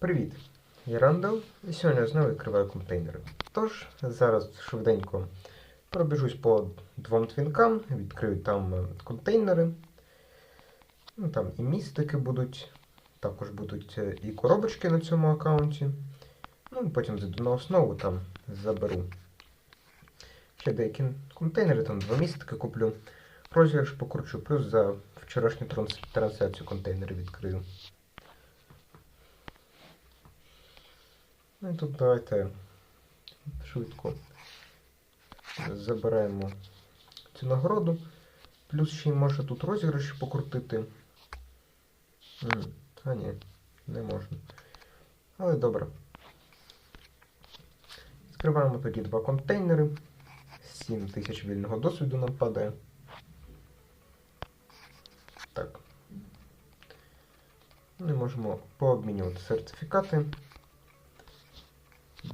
Привіт! Я Рандall і сьогодні знову відкриваю контейнери. Тож, зараз швиденько пробіжусь по двом твінкам, відкрию там е, контейнери. Ну, там і містики будуть, також будуть е, і коробочки на цьому аккаунті. Ну потім зайду на основу, там заберу ще деякі контейнери, там два містики куплю. Розіграш покручу, плюс за вчорашню транс- трансляцію контейнери відкрию. Ну і тут давайте швидко забираємо цю нагороду. Плюс ще й може тут розіграші покрутити. А ні, не можна. Але добре. Відкриваємо тоді два контейнери. 7 тисяч вільного досвіду нам падає. Так. Ми можемо пообмінювати сертифікати.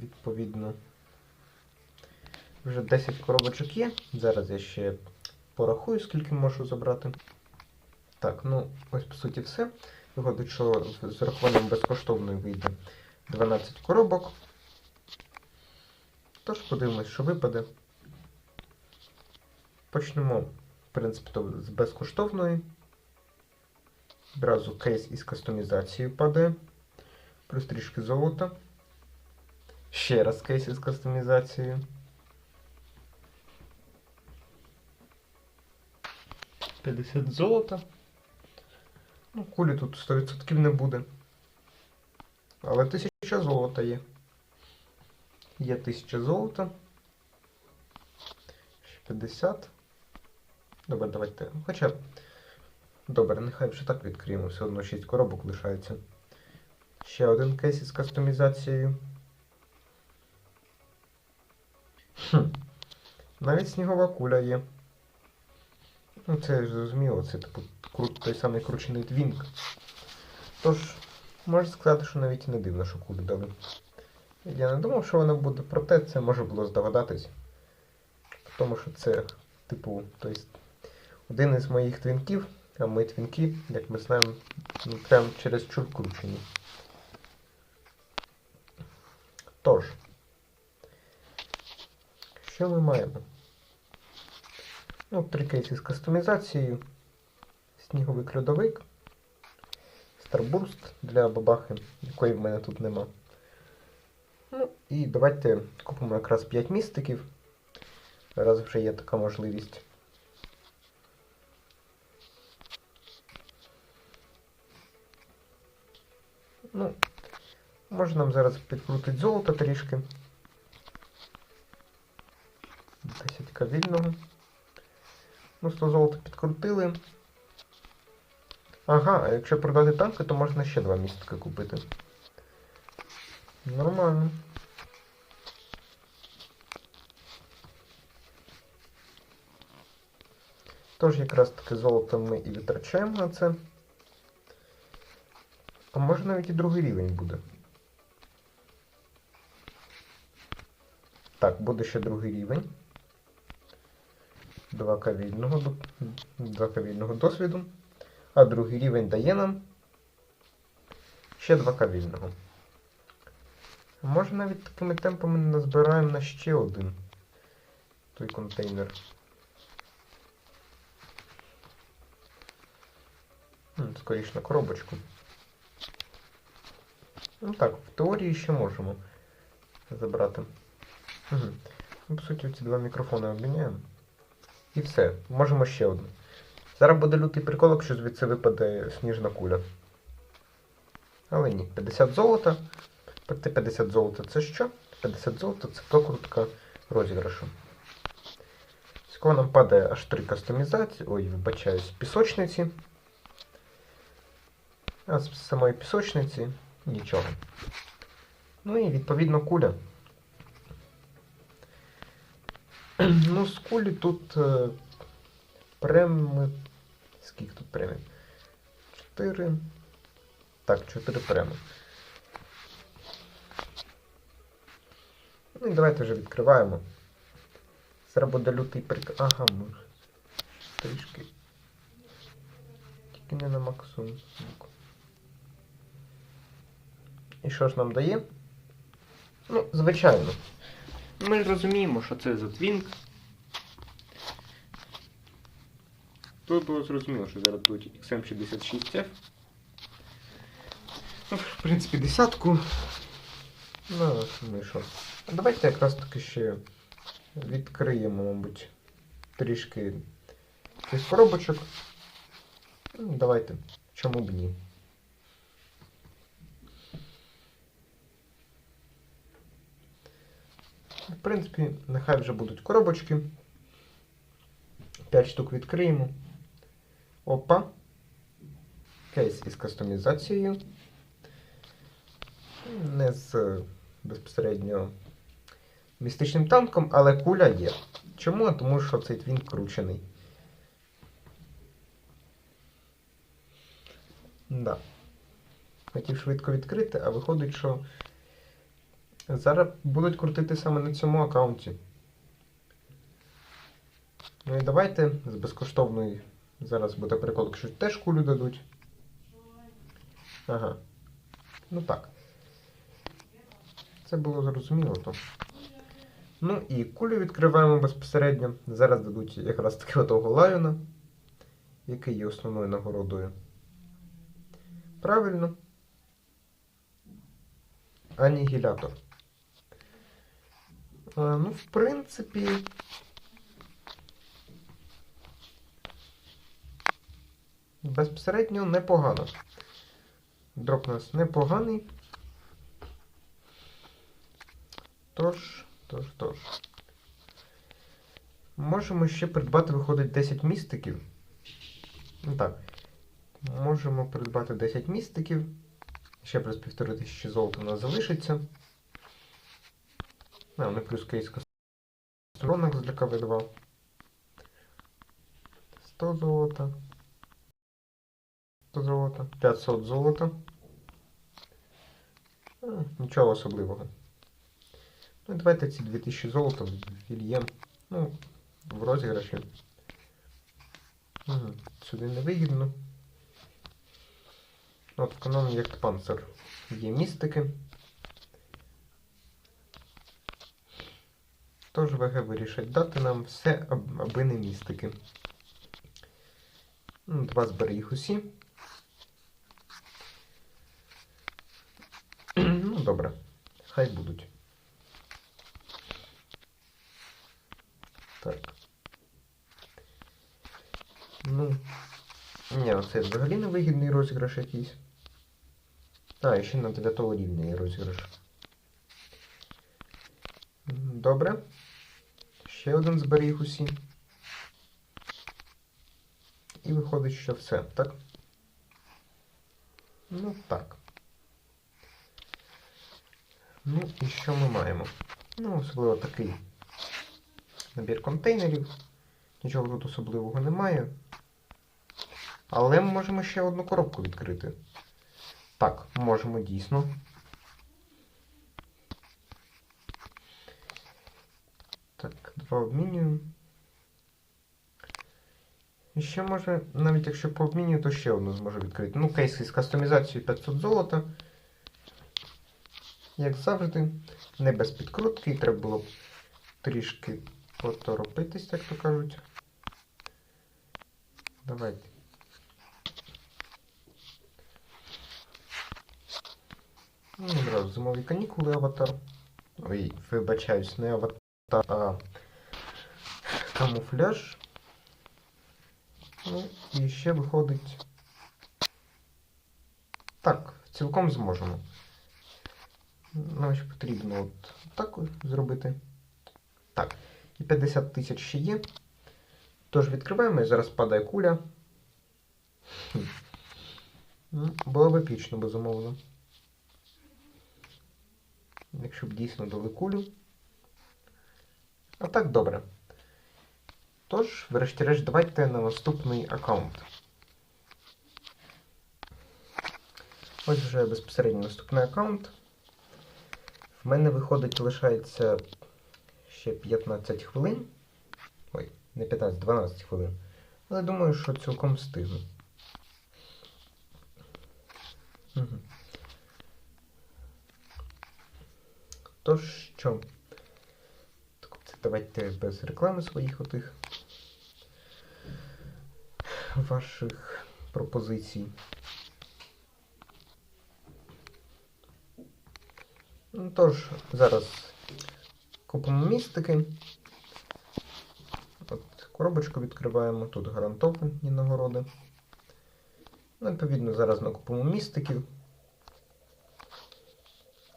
Відповідно. Вже 10 коробочок є. Зараз я ще порахую, скільки можу забрати. Так, ну ось по суті все. Виходить, що з урахуванням безкоштовної вийде 12 коробок. Тож подивимось, що випаде. Почнемо, в принципі, з безкоштовної. Одразу кейс із кастомізацією падає. Плюс трішки золота. Ще раз кейс із кастомізацією. П'ятдесят золота. Ну, кулі тут 100% не буде. Але 1000 золота є. Є 1000 золота. Ще 50. Добре, давайте. Хоча. Добре, нехай вже так відкриємо. Все одно 6 коробок лишається. Ще один кейс із кастомізацією. Хм. Навіть снігова куля є. Ну, це ж зрозуміло, це типу той самий кручений твінк. Tож, можна сказати, що навіть і не дивно, що кулю дали. Я не думав, що вона буде, проте це може було здогадатись. Тому що це, типу, той, один із моїх твінків, а мої твінки, як ми знаємо, ну, прям через чур кручені. Тож, що ми маємо? Ну, три кейси з кастомізацією. Сніговий кльодовик. Старбурст для бабахи, якої в мене тут нема. Ну, і давайте купимо якраз 5 містиків. Раз вже є така можливість. Ну, може нам зараз підкрутить золото трішки. 10 вільного. Ну, 100 золота підкрутили. Ага, а якщо продати танки, то можна ще два містика купити. Нормально. Тож якраз таки золото ми і витрачаємо на це. А може навіть і другий рівень буде. Так, буде ще другий рівень. 2К вільного, до- 2К досвіду. А другий рівень дає нам ще 2К вільного. Може навіть такими темпами назбираємо на ще один той контейнер. Скоріше на коробочку. Ну так, в теорії ще можемо забрати. Угу. Ну, по суті, ці два мікрофони обміняємо. І все, можемо ще одну. Зараз буде лютий прикол, якщо звідси випаде сніжна куля. Але ні, 50 золота. Проте 50 золота це що? 50 золота це прокрутка розіграшу. Скоро нам падає аж 3 кастомізації. Ой, вибачаюсь, пісочниці. А з самої пісочниці нічого. Ну і відповідно куля. Ну, з кулі тут е, преми. Скільки тут премій? 4. Так, 4 преми. Ну і давайте вже відкриваємо. Зараз буде лютий прик... Ага, ми трішки. Тільки не на максимум. І що ж нам дає? Ну, звичайно. Ми розуміємо, що це за твінк. Тут було зрозуміло, що зараз тут XM66F. Ну, в принципі, десятку. Ну, ну і що. Давайте якраз таки ще відкриємо, мабуть, трішки цих коробочок. Ну, Давайте. Чому б ні? В принципі, нехай вже будуть коробочки. 5 штук відкриємо. Опа. Кейс із кастомізацією. Не з е, безпосередньо містичним танком, але куля є. Чому? Тому що цей твін кручений. Да. Хотів швидко відкрити, а виходить, що зараз будуть крутити саме на цьому аккаунті. Ну і давайте з безкоштовної. Зараз буде прикол, якщо теж кулю дадуть. Ага. Ну так. Це було зрозуміло то. Ну і кулю відкриваємо безпосередньо. Зараз дадуть якраз таки отого лайона, який є основною нагородою. Правильно. Анігілятор. А, ну, в принципі. Безпосередньо непогано. Дроп у нас непоганий. Тож, тож, тож. Можемо ще придбати, виходить, 10 містиків. Ну так. Можемо придбати 10 містиків. Ще плюс півтори тисячі золота у нас залишиться. А, ну плюс кейс Ронок для КВ2. 100 золота. 100 золота. 500 золота. А, нічого особливого. Ну, давайте ці 2000 золота вільєм. Ну, в розіграші. Угу. Сюди не вигідно. От в каноні як панцир є містики. Тож ВГ вирішить дати нам все, аби не містики. Ну, Два збери їх усі. Ну, добре. Хай будуть. Так. Ну. Ні, оце взагалі невигідний розіграш якийсь. А, і ще на 9 рівня є розіграш. Добре. Ще один зберіг усі. І виходить, що все, так? Ну так. Ну і що ми маємо? Ну, особливо такий набір контейнерів. Нічого тут особливого немає. Але ми можемо ще одну коробку відкрити. Так, можемо дійсно. Два. І ще може, навіть якщо по обміню, то ще одну зможу відкрити. Ну, кейс із кастомізацією 500 золота. Як завжди, не без підкрутки, треба було трішки поторопитись, як то кажуть. Давайте. Ну, одразу зимові канікули аватар. Ой, вибачаюсь, не аватар, а камуфляж. Ну, і ще виходить. Так, цілком зможемо. Нам ще потрібно от так зробити. Так, і 50 тисяч ще є. Тож відкриваємо і зараз падає куля. Ну, Було б епічно, безумовно. Якщо б дійсно дали кулю. А так добре. Тож, врешті-решт, давайте на наступний аккаунт. Ось вже безпосередньо наступний аккаунт. В мене виходить, лишається ще 15 хвилин. Ой, не 15, 12 хвилин. Але думаю, що цілком встигну. Угу. Тож що? Так, давайте без реклами своїх отих ваших пропозицій. Ну, Тож, зараз купимо містики. От коробочку відкриваємо, тут гарантовані нагороди. Ну, Відповідно, зараз накупимо містиків.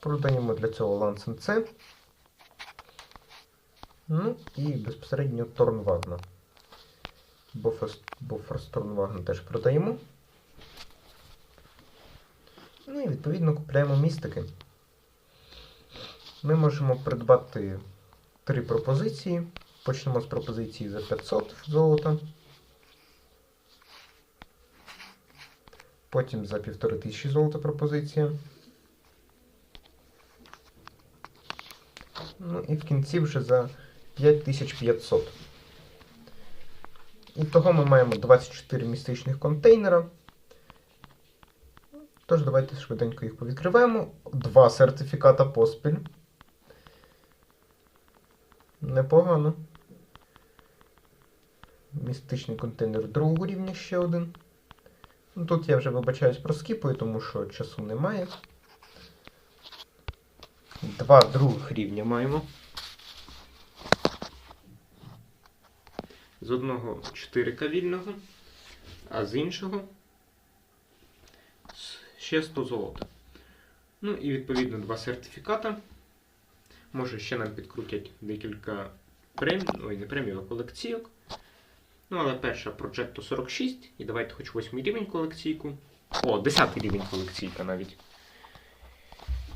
Продаємо для цього Лансен. Ну і безпосередньо Торнвагна. Бо Ферст- теж продаємо. Ну і відповідно купляємо містики. Ми можемо придбати три пропозиції. Почнемо з пропозиції за 500 золота. Потім за 1500 золота пропозиція. Ну і в кінці вже за 5500. І того ми маємо 24 містичних контейнера. Тож давайте швиденько їх повідкриваємо. Два сертифіката поспіль. Непогано. Містичний контейнер другого рівня ще один. Ну, Тут я вже вибачаюсь про скіпою, тому що часу немає. Два других рівня маємо. З одного 4 вільного, а з іншого ще 100 золота. Ну і відповідно два сертифіката. Може ще нам підкрутять декілька премій, ой, не премій, а колекційок. Ну, але перша Projecto 46. І давайте хоч 8 рівень колекційку. О, 10 рівень колекційка навіть.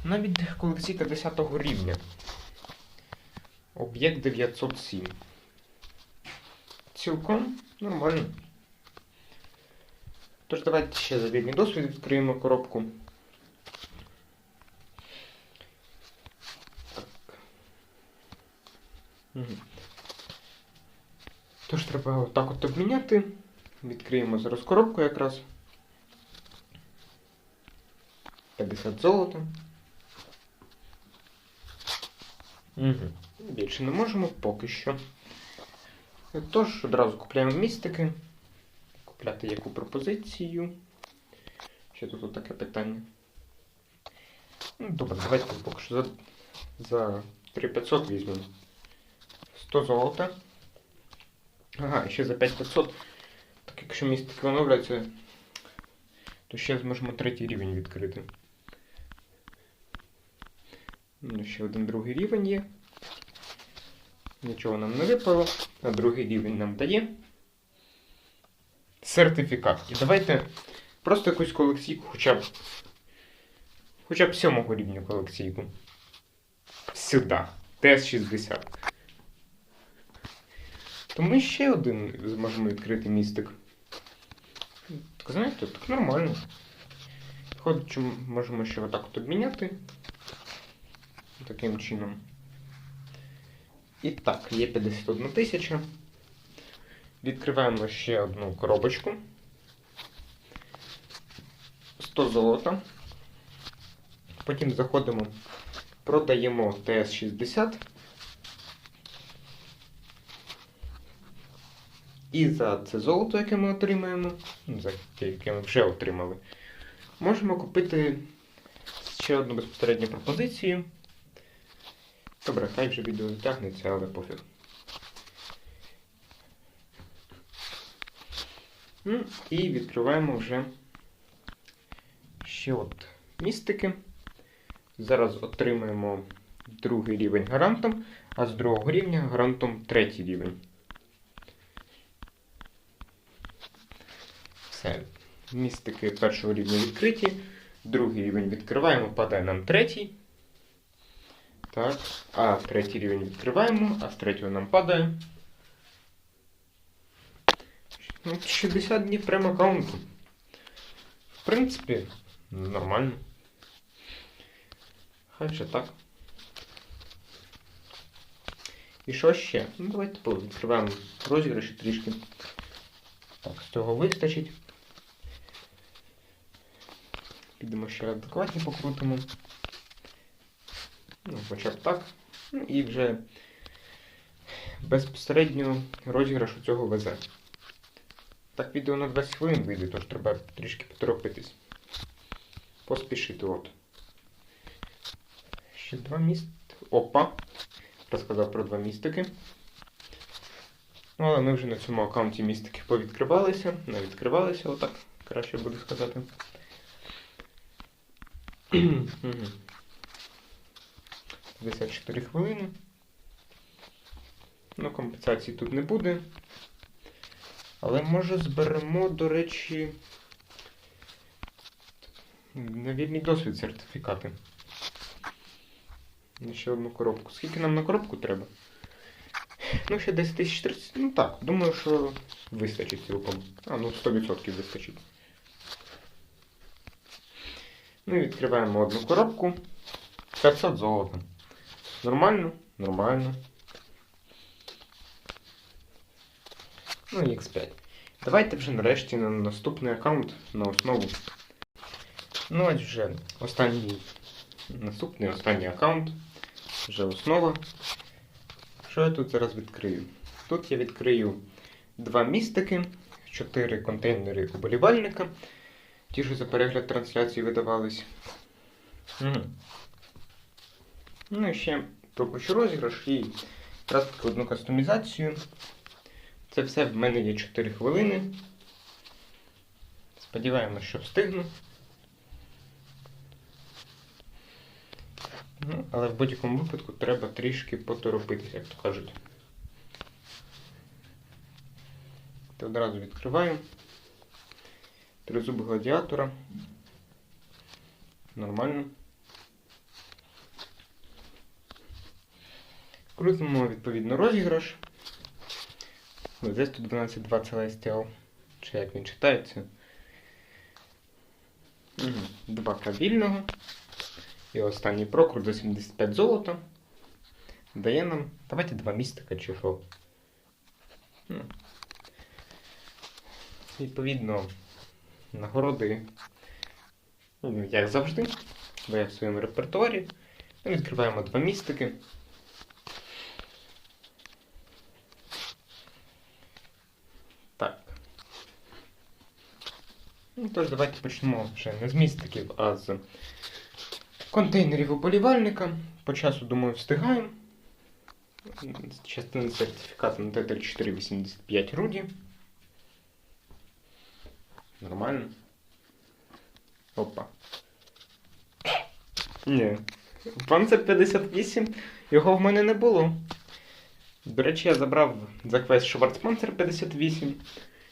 Навіть колекційка 10 рівня. Об'єкт 907. Цілком нормально. Тож давайте ще за вільний досвід відкриємо коробку. Так. Мгм. Тож треба отак от обміняти. Відкриємо зараз коробку якраз. 50 золота. Угу. Більше не можемо поки що. Тож одразу купляємо містики. Купляти яку пропозицію. Ще тут таке питання. Ну, добре, давайте поки що за, за 3500 візьмемо. 100 золота. Ага, і ще за 5500. Так якщо містики оновляться, то ще зможемо третій рівень відкрити. Ну, ще один другий рівень є. Нічого нам не випало, а другий рівень нам дає. Сертифікат. І давайте просто якусь колекційку, хоча б. Хоча б сьомого рівня колекційку. Сюди. ТС-60. То ми ще один зможемо відкрити містик. Так знаєте, так нормально. Ходить, можемо ще отак от обміняти. Таким чином. І так, є 51 тисяча. Відкриваємо ще одну коробочку. 100 золота. Потім заходимо, продаємо ТС-60. І за це золото, яке ми отримаємо, ну, за те, яке ми вже отримали, можемо купити ще одну безпосередню пропозицію. Добре, хай вже відео затягнеться, але пофіг. Ну, і відкриваємо вже ще от містики. Зараз отримаємо другий рівень гарантом, а з другого рівня гарантом третій рівень. Все. Містики першого рівня відкриті. Другий рівень відкриваємо, падає нам третій. Так. А третій рівень відкриваємо, а з третього нам падає. Ну, 60 днів прямо аккаунту. В принципі, нормально. Хай ще так. І що ще? Ну, давайте відкриваємо розіграші трішки. Так, з цього вистачить. Підемо ще адекватні покрутимо. Хоча б так. Ну і вже безпосередньо розіграш у цього везе. Так, відео на 20 хвилин вийде, тож треба трішки поторопитись. Поспішити от. Ще два міст. Опа! Розказав про два містики. Ну, але ми вже на цьому аккаунті містики повідкривалися. Не відкривалися, отак, краще буде сказати. Мгм. 54 хвилини. Ну, компенсації тут не буде. Але може зберемо, до речі, на вільний досвід сертифікати. Ще одну коробку. Скільки нам на коробку треба? Ну, ще десь 1030. Ну так, думаю, що вистачить цілком. А, ну 100% вистачить. Ну і відкриваємо одну коробку. 500 золота. Нормально? Нормально. Ну і X5. Давайте вже нарешті на наступний аккаунт на основу. Ну ось вже останній. Наступний останній аккаунт. Вже основа. Що я тут зараз відкрию? Тут я відкрию два містики, чотири контейнери уболівальника. Ті, що за перегляд трансляції видавались. Угу. Ну і ще пропущу розіграш і якраз таки одну кастомізацію. Це все в мене є 4 хвилини. Сподіваємось, що встигну. Ну, але в будь-якому випадку треба трішки поторопитися, як то кажуть. Та одразу відкриваю. Тризуб гладіатора. Нормально. Крутимо відповідно розіграш. Десь тут 12.2 Celestial. Чи як він читається. Два вільного. І останній прокрут за 75 золота. Дає нам. Давайте два містика що. Ну. Відповідно, нагороди, ну, як завжди, бо я в своєму репертуарі. Ми відкриваємо два містики. Так. Ну, тож, давайте почнемо вже не з містиків, а з контейнерів уболівальника. По часу, думаю, встигаємо. Частина сертифікату на Т-3485 Руді. Нормально. Опа. Ні. Панцер 58, його в мене не було. До речі, я забрав за квест Шварцпанцер 58.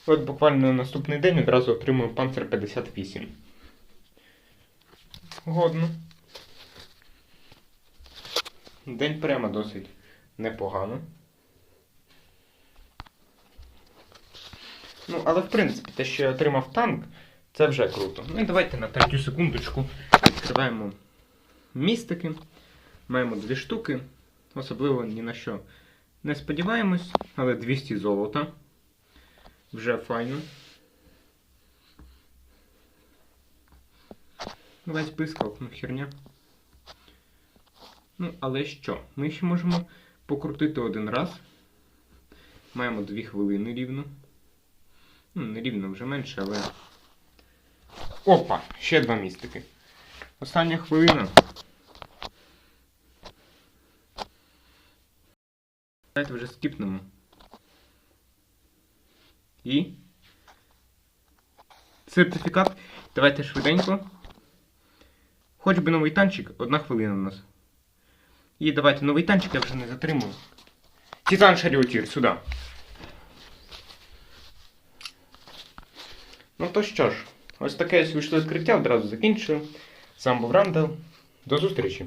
От буквально на наступний день одразу отримую Панцер 58. Годно. День прямо досить непогано. Ну, але в принципі, те, що я отримав танк, це вже круто. Ну і давайте на третю секундочку відкриваємо містики. Маємо дві штуки. Особливо ні на що не сподіваємось, але 200 золота. Вже файно. Весь блискав, ну херня. Ну, але що? Ми ще можемо покрутити один раз. Маємо 2 хвилини рівно. Ну, не рівно вже менше, але. Опа! Ще два містики. Остання хвилина. Давайте вже скіпнемо. І. Сертифікат. Давайте швиденько. Хоч би новий танчик, одна хвилина у нас. І давайте новий танчик, я вже не затримую. Титан Шаріотір, сюди. Ну то що ж, ось таке вийшло відкриття, одразу закінчую. Сам був Рандал. До зустрічі!